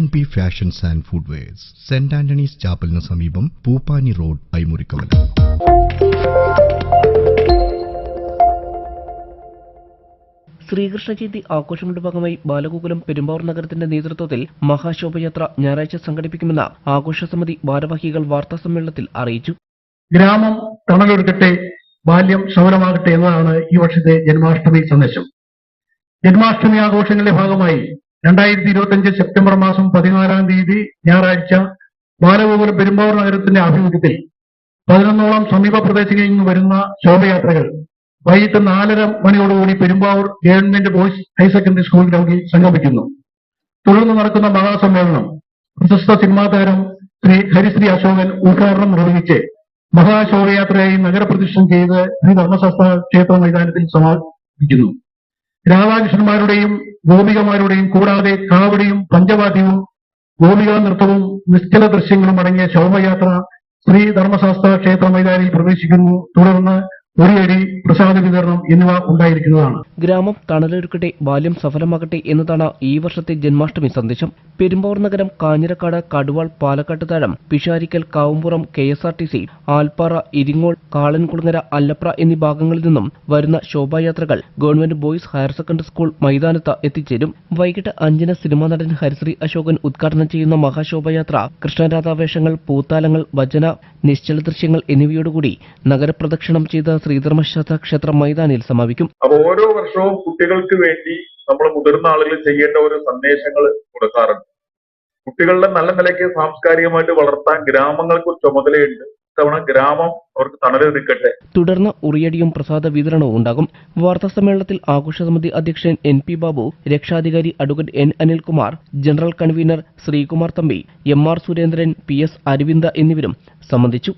And B fashions and footwears saint Antony's ചാപ്പലിന് സമീപം Pooppani road Aimurikkavala Sreekrishna Jayanthi ആഘോഷങ്ങളുടെ ഭാഗമായി ബാലഗോകുലം പെരുമ്പാവൂർ നഗരത്തിന്റെ നേതൃത്വത്തിൽ മഹാശോഭയാത്ര ഞായറാഴ്ച സംഘടിപ്പിക്കുമെന്ന് ആഘോഷ സമിതി ഭാരവാഹികൾ വാർത്താ സമ്മേളനത്തിൽ അറിയിച്ചു. ഗ്രാമം തണലൊരുക്കട്ടെ ബാല്യം ശൗരമാകട്ടെ എന്നതാണ് ഈ വർഷത്തെ ജന്മാഷ്ടമി സന്ദേശം. ജന്മാഷ്ടമി ആഘോഷങ്ങളുടെ ഭാഗമായി രണ്ടായിരത്തി ഇരുപത്തിയഞ്ച് സെപ്റ്റംബർ മാസം പതിനാലാം തീയതി ഞായറാഴ്ച ബാലഗോകുലം പെരുമ്പാവൂർ നഗരത്തിന്റെ ആഭിമുഖ്യത്തിൽ പതിനൊന്നോളം സമീപ പ്രദേശങ്ങളിൽ നിന്ന് വരുന്ന ശോഭയാത്രകൾ. വൈകിട്ട് നാലര മണിയോടുകൂടി Perumbavoor government boys higher secondary school ഗ്രൗണ്ടിൽ സംഗമിക്കുന്നു തുടർന്ന് നടക്കുന്ന മഹാസമ്മേളനം പ്രശസ്ത സിനിമാ താരം ശ്രീ ഹരിശ്രീ അശോകൻ ഉദ്ഘാടനം നിർവഹിച്ച് മഹാശോഭയാത്രയായി നഗരപ്രദക്ഷിണം ചെയ്ത് ശ്രീ ധർമ്മശാസ്ത്ര ക്ഷേത്ര മൈതാനത്തിൽ സമാപിക്കുന്നു. രാധാകൃഷ്ണന്മാരുടെയും ഗോപികമാരുടെയും കൂടാതെ കാവടിയും പഞ്ചവാദ്യവും ഗോപികാ നൃത്തവും നിശ്ചല ദൃശ്യങ്ങളും അടങ്ങിയ ശോഭയാത്ര ശ്രീ ധർമ്മശാസ്ത്ര ക്ഷേത്ര മൈതാനിയിൽ പ്രവേശിക്കുന്നു. തുടർന്ന് ഒരിയടി പ്രസാദ വിതരണം എന്നിവ ഉണ്ടായിരിക്കുന്നതാണ്. ഗ്രാമം തണലൊരുക്കട്ടെ ബാല്യം സഫലമാകട്ടെ എന്നതാണ് ഈ വർഷത്തെ ജന്മാഷ്ടമി സന്ദേശം. പെരുമ്പാവൂർ നഗരം Kanjirakkad Kaduval Palakkattu Thazham Pisharikkal Kavumpuram K S R T C Alppara Iringol Kalankulangara Allapra എന്നീ ഭാഗങ്ങളിൽ നിന്നും വരുന്ന ശോഭായാത്രകൾ government boys higher secondary school മൈതാനത്ത് എത്തിച്ചേരും. വൈകിട്ട് അഞ്ചിന് സിനിമാ നടൻ ഹരിശ്രീ അശോകൻ ഉദ്ഘാടനം ചെയ്യുന്ന മഹാശോഭയാത്ര കൃഷ്ണരാധാവേഷങ്ങൾ പൂത്താലങ്ങൾ ഭജന നിശ്ചല ദൃശ്യങ്ങൾ എന്നിവയോടുകൂടി നഗരപ്രദക്ഷിണം ചെയ്ത ശ്രീധർമ്മശാസ്ത്ര ക്ഷേത്ര മൈതാനിയിൽ സമാപിക്കും. അപ്പൊ ഓരോ വർഷവും കുട്ടികൾക്ക് വേണ്ടി നമ്മൾ മുതിർന്ന ആളുകൾ ചെയ്യേണ്ട ഒരു സന്ദേശങ്ങൾ കൊടുക്കാറുണ്ട്. കുട്ടികളുടെ നല്ല നിലയ്ക്ക് സാംസ്കാരികമായിട്ട് വളർത്താൻ ഗ്രാമങ്ങൾക്ക് ഒരു ചുമതലയുണ്ട്. ഇത്തവണ ഗ്രാമം അവർക്ക് തണലൊരുക്കട്ടെ തുടർന്ന് ഉറിയടിയും പ്രസാദ വിതരണവും ഉണ്ടാകും. വാർത്താ സമ്മേളനത്തിൽ ആഘോഷ സമിതി അധ്യക്ഷൻ എൻ പി ബാബു രക്ഷാധികാരി advocate N Anilkumar general convener Sreekumar Thampi M R Surendran P S Aravinda എന്നിവരും സംബന്ധിച്ചു.